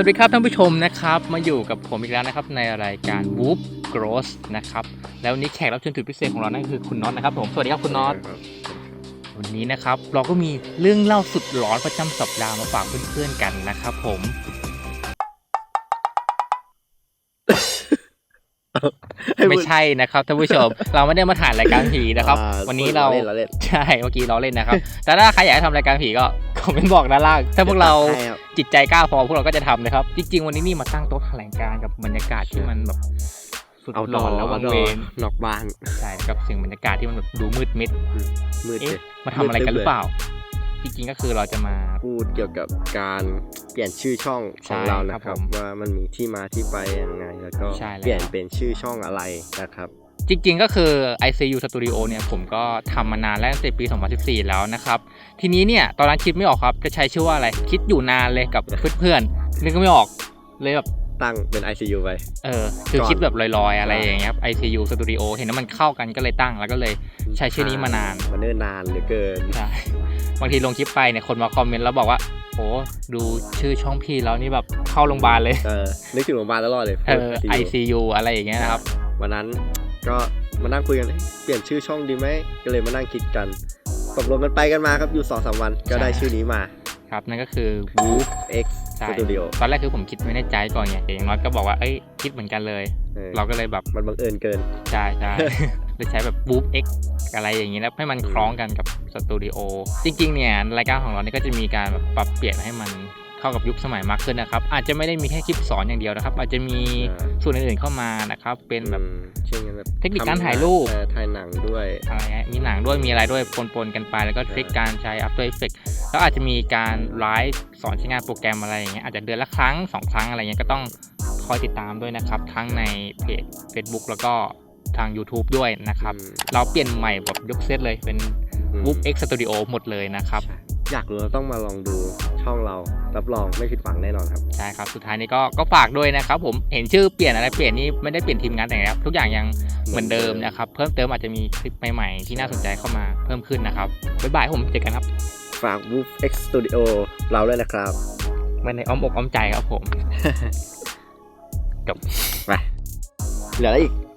สวัสดีครับท่านผู้ชมนะครับมาอยู่กับผมอีกแล้วนะครับในรายการ Whoop Gross นะครับแล้ววันนี้แขกรับเชิญสุดพิเศษของเรานั่นคือคุณน็อตนะครับผมสวัสดีครับคุณน็อตวันนี้นะครับเราก็มีเรื่องเล่าสุดหลอนประจำสัปดาห์มาฝากเพื่อนๆกันนะครับผมไม่ใช่นะครับท่านผู้ชม เราไม่ได้มาถ่ายรายการผีนะครับอ่าวันนี้เราเล่นเราเล่นใช่เมื่อกี้เราเล่นนะครับ แต่ถ้าใครอยากให้ทำรายการผีก็ คอมเมนต์บอกด้านล่างถ้าพวกเราใช่ครับจิตใจกล้าพอพวกเราก็จะทำนะครับ จริง ๆ วันนี้นี่มาตั้งโต๊ะแถลงการณ์กับบรรยากาศที่มันแบบสุดเอาหลอนแล้ววังเวงนอกบ้านใช่กับสิ่งบรรยากาศที่มันแบบดูมืดมิดมืดเอ๊ะเลยมาทำอะไรกันหรือเปล่า จริงๆก็คือเราจะมาพูดเกี่ยวกับการเปลี่ยนชื่อช่องของใช่เราคนะรับครับผมว่ามันมีที่มาที่ไปยังไง แล้วก็ใช่แล้วเปลี่ยนเป็นชื่อช่องอะไรนะครับ จริงๆก็คือ ICU Studio เนี่ยผมก็ทำมานานแล้วตั้งแต่ปี 2014 แล้วนะครับ ทีนี้เนี่ยตอนนั้นคิดไม่ออกครับ จะใช้ชื่อว่าอะไร คิดอยู่นานเลยกับเพื่อนๆนึกไม่ออกเลยแบบตั้งเป็น ICU ไป เออ คือก่อนคิดแบบลอยๆ อะไรอย่างเงี้ยครับ ICU Studio เห็นว่ามันเข้ากันก็เลยตั้งแล้วก็เลยใช้ชื่อนี้มานาน มันเนิ่นนานเหลือเกิน ใช่ บางทีลงคลิปไปเนี่ยคนมาคอมเมนต์แล้วบอกว่าโอ้ดูชื่อช่องพี่แล้วนี่แบบเข้าโรงพยาบาลเลย เออ นึกถึงโรงพยาบาลตลอดเลย เออ ICU ICU อะไรอย่างเงี้ยนะครับ วันนั้น ก็มานั่งคุยกันเอ๊ะเปลี่ยนชื่อช่องดีไหมก็เลยมานั่งคิดกันตกลงกันไปกันมาครับอยู่สองสามวันก็ได้ใช่ชื่อนี้มาครับนั่นก็คือ Whoop X ใช่ Studio ตอนแรกคือผมคิดไม่ในใจก่อนไงแต่อย่างน้อยก็บอกว่าเอ้ยคิดเหมือนกันเลยออเราก็เลยแบบมันบังเอิญเกินใช่ใช่เลยใช้แบบ Whoop X อะไรอย่างงี้แล้วให้มันคล้องกันกับสตูดิโอจริงๆเนี่ยรายการของเราเนี่ยก็จะมีการแบบปรับเปลี่ยนให้มัน เข้ากับยุคสมัยมากขึ้นนะครับ อาจจะไม่ได้มีแค่คลิปสอนอย่างเดียวนะครับ อาจจะมีอ่าส่วนอื่นๆเข้ามานะครับ เป็นแบบอืมเช่นแบบเทคนิคการถ่ายรูปเออถ่ายหนังด้วยอะไรฮะมีหนังด้วยมีอะไรด้วยปนๆกันไป แล้วก็ทริคการใช้ After Effects แล้วอาจจะมีการไลฟ์สอนใช้งานโปรแกรมอะไรอย่างเงี้ยอาจจะเดือนละครั้งสองครั้งอะไรเงี้ยก็ต้องคอยติดตามด้วยนะครับ ทั้งในเพจ Facebook แล้วก็ทาง YouTube ด้วยนะครับอืมเราเปลี่ยนใหม่แบบยกเซตเลยเป็นอืม Whoop X Studio หมดเลยนะครับใช่อยากรู้เราต้องมาลองดู ช่องเรา รับรองไม่ผิดหวังแน่นอนครับ ใช่ครับ สุดท้ายนี้ก็ก็ฝากด้วยนะครับ ผมเห็นชื่อเปลี่ยนอะไรเปลี่ยนนี่ไม่ได้เปลี่ยนทีมงานแต่อย่างครับทุกอย่างยังเหมือนเดิมนะครับ เพิ่มเติมอาจจะมีคลิปใหม่ๆ ที่น่าสนใจเข้ามาเพิ่มขึ้นนะครับบ๊ายบายผมเจอกันครับ ฝาก Woof X Studio เราด้วยนะครับไว้ในอ้อมอกอ้อมใจครับผมไปเหลืออะไรอีก